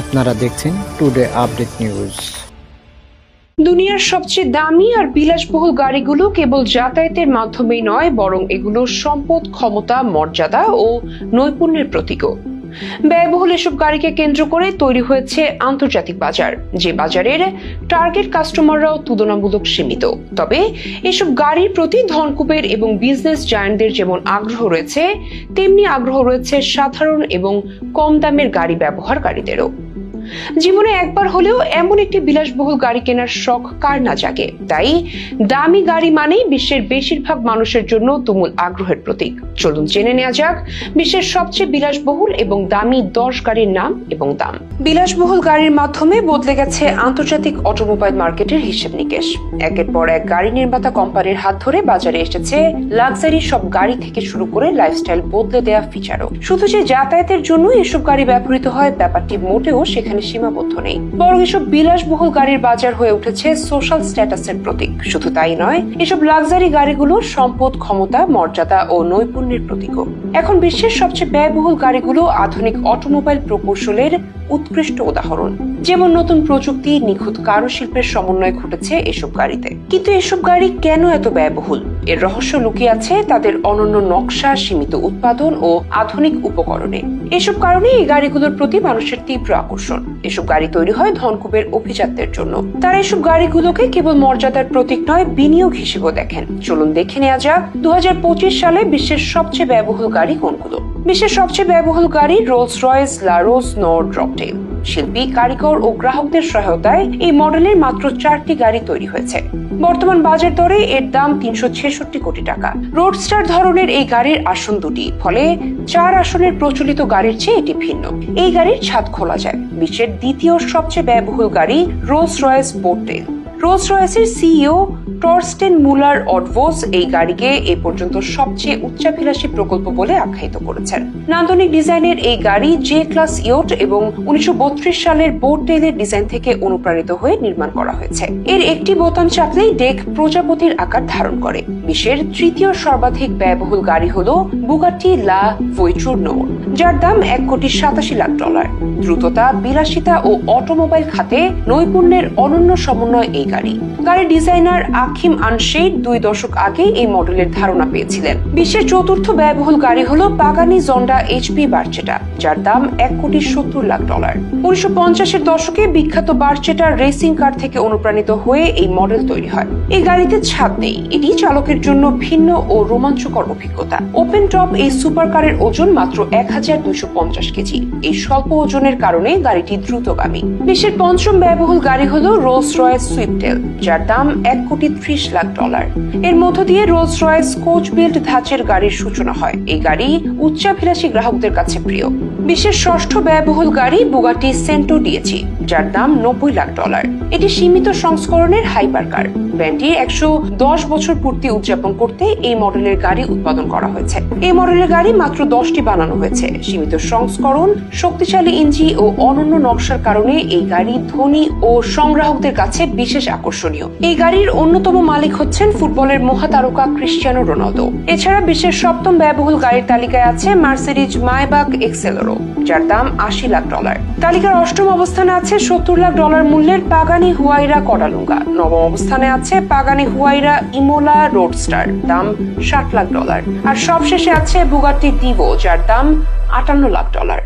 আপনারা দেখছেন today update news দুনিয়ার সবচেয়ে দামি আর বিলাসবহুল গাড়িগুলো কেবল যাতায়াতের মাধ্যমেই নয়, বরং এগুলো সম্পদ, ক্ষমতা, মর্যাদা ও নৈপুণ্যের প্রতীকও। ব্যয়বহুল এসব গাড়িকে কেন্দ্র করে তৈরি হয়েছে আন্তর্জাতিক বাজার। যে বাজারের টার্গেট কাস্টমাররাও তুলনামূলক সীমিত। তবে এসব গাড়ির প্রতি ধনকুবের এবং বিজনেস জায়ান্টদের যেমন আগ্রহ রয়েছে, তেমনি আগ্রহ রয়েছে সাধারণ এবং কম দামের গাড়ি ব্যবহারকারীদেরও। জীবনে একবার হলেও এমন একটি বিলাসবহুল গাড়ি কেনার শখ কার না জাগে? তাই দামি গাড়ি মানেই বিশ্বের বেশিরভাগ মানুষের জন্য তুমুল আগ্রহের প্রতীক। চলুন জেনে নেওয়া যাক বিশ্বের সবচেয়ে বিলাসবহুল এবং দামি দশ গাড়ির নাম এবং দাম। বিলাসবহুল গাড়ির মাধ্যমে বদলে গেছে আন্তর্জাতিক অটোমোবাইল মার্কেটের হিসেব নিকেশ। একের পর এক গাড়ি নির্মাতা কোম্পানির হাত ধরে বাজারে এসেছে লাক্সারি সব গাড়ি থেকে শুরু করে লাইফস্টাইল বদলে দেওয়া ফিচারও। শুধু যে যাতায়াতের জন্য এসব গাড়ি ব্যবহৃত হয়, ব্যাপারটি মোটেও সেখানে সীমাবদ্ধ নেই। বরং এসব বিলাসবহুল গাড়ির বাজার হয়ে উঠেছে সোশ্যাল স্ট্যাটাসের প্রতীক। শুধু তাই নয়, এসব লাক্সারি গাড়িগুলো সম্পদ, ক্ষমতা, মর্যাদা ও নৈপুণ্যের প্রতীকও। এখন বিশ্বের সবচেয়ে ব্যয়বহুল গাড়িগুলো আধুনিক অটোমোবাইল প্রকৌশলের উৎকৃষ্ট উদাহরণ। যেমন নতুন প্রযুক্তি, নিখুঁত কারুশিল্পের সমন্বয় ঘটেছে এসব গাড়িতে। কিন্তু এসব গাড়ি কেন এত ব্যয়বহুল? এর রহস্য লুকিয়ে আছে তাদের অনন্য নকশা, সীমিত উৎপাদন ও আধুনিক উপকরণে। এসব কারণে এই গাড়িগুলোর প্রতি মানুষের তীব্র আকর্ষণ। এসব গাড়ি তৈরি হয় ধনকুবের অভিজাতদের জন্য। তারা এসব গাড়িগুলোকে কেবল মর্যাদার প্রতীক নয়, বিনিয়োগ হিসেবেও দেখেন। চলুন দেখে নেওয়া যাক দু হাজার পঁচিশ সালে বিশ্বের সবচেয়ে ব্যয়বহুল গাড়ি কোনগুলো? বিশ্বের সবচেয়ে ব্যয়বহুল গাড়ি রোলস রয়েস লারোস নোর ড্রপটেল শিল্পী, কারিগর ও গ্রাহকদের সহায়তায় এই মডেলের মাত্র চারটি গাড়ি তৈরি হয়েছে। বর্তমান বাজার দরে এর দাম তিনশো ছেষট্টি কোটি টাকা। রোডস্টার ধরনের এই গাড়ির আসন দুটি, ফলে চার আসনের প্রচলিত গাড়ির চেয়ে এটি ভিন্ন। এই গাড়ির ছাদ খোলা যায়। বিশ্বের দ্বিতীয় সবচেয়ে ব্যয়বহুল গাড়ি রোলস রয়েস বোটেল রোলস রয়েসের সিইও টর্স্টেন মুলার অডভোস এই গাড়িকে এ পর্যন্ত সবচেয়ে উচ্চাভিলাষী প্রকল্প বলে আখ্যায়িত করেছেন। নান্দনিক ডিজাইনের এই গাড়ি জে ক্লাস ইয়ট এবং উনিশশো সালের বোট টেলের ডিজাইন থেকে অনুপ্রাণিত হয়ে নির্মাণ করা হয়েছে। এর একটি বোতাম চাপলেই ডেক প্রজাপতির আকার ধারণ করে। বিশ্বের তৃতীয় সর্বাধিক ব্যয়বহুল গাড়ি হল বুগাটি লা ভৈচুর নোর যার দাম এক কোটি সাতাশি লাখ ডলার। দ্রুততা, বিলাসিতা ও অটোমোবাইল খাতে নৈপুণ্যের অনন্য সমন্বয় এই গাড়ি। গাড়ির ডিজাইনার আখিম আনশেড দুই দশক আগে এই মডেলের ধারণা পেয়েছিলেন। বিশ্বের চতুর্থ ব্যয়বহুল গাড়ি হলো পাগানি জন্ডা এইচপি বার্চেটা, যার দাম এক কোটি সত্তর লাখ ডলার। উনিশশো পঞ্চাশের দশকে বিখ্যাত বার্চেটার রেসিং কার থেকে অনুপ্রাণিত হয়ে এই মডেল তৈরি হয়। এই গাড়িতে ছাদ নেই, এটি চালকের জন্য ভিন্ন ও রোমাঞ্চকর অভিজ্ঞতা। ওপেন টপ এই সুপার কারের ওজন মাত্র এক হাজার দুইশো পঞ্চাশ কেজি। এই স্বল্প ওজনের কারণে গাড়িটি দ্রুতগামী। বিশ্বের পঞ্চম ব্যয়বহুল গাড়ি হল রোলস রয়েস সুইফটেল যার দাম এক কোটি ত্রিশ লাখ ডলার। এর মধ্য দিয়ে রোলস রয়েস কোচ বিল্ড ধাঁচের গাড়ির সূচনা হয়। এই গাড়ি উচ্চাভিলাষী গ্রাহকদের কাছে প্রিয়। বিশ্বের ষষ্ঠ ব্যয়বহুল গাড়ি বুগাটি সেন্টো দিয়েছি, যার দাম নব্বই লাখ ডলার। এটি সীমিত সংস্করণের হাইপার কার ব্র্যান্ডটি একশো দশ বছর পূর্তি উদযাপন করতে এই মডেলের গাড়ি উৎপাদন করা হয়েছে। এই মডেলের গাড়ি মাত্র দশটি বানানো হয়েছে। সীমিত সংস্করণ, শক্তিশালী ইঞ্জি ও অনন্য নকশার কারণে এই গাড়ি ধনী ও সংগ্রাহকদের কাছে বিশেষ আকর্ষণীয়। এই গাড়ির অন্যতম মালিক হচ্ছেন ফুটবলের মহাতারকা ক্রিশ্চিয়ানো রোনালদো। এছাড়া বিশ্বের সপ্তম ব্যয়বহুল গাড়ির তালিকায় আছে মার্সিডিজ মাইবাক এক্সেলোরো, যার দাম আশি লাখ ডলার। তালিকার অষ্টম অবস্থানে আছে সত্তর লাখ ডলার মূল্যের পাগানি হুয়াইরা কডালুঙ্গা। নবম অবস্থানে আছে পাগানি হুয়াইরা ইমোলা রোডস্টার, দাম ষাট লাখ ডলার। আর সবশেষে আছে বুগাটি ডিভো, যার দাম আটান্ন লাখ ডলার।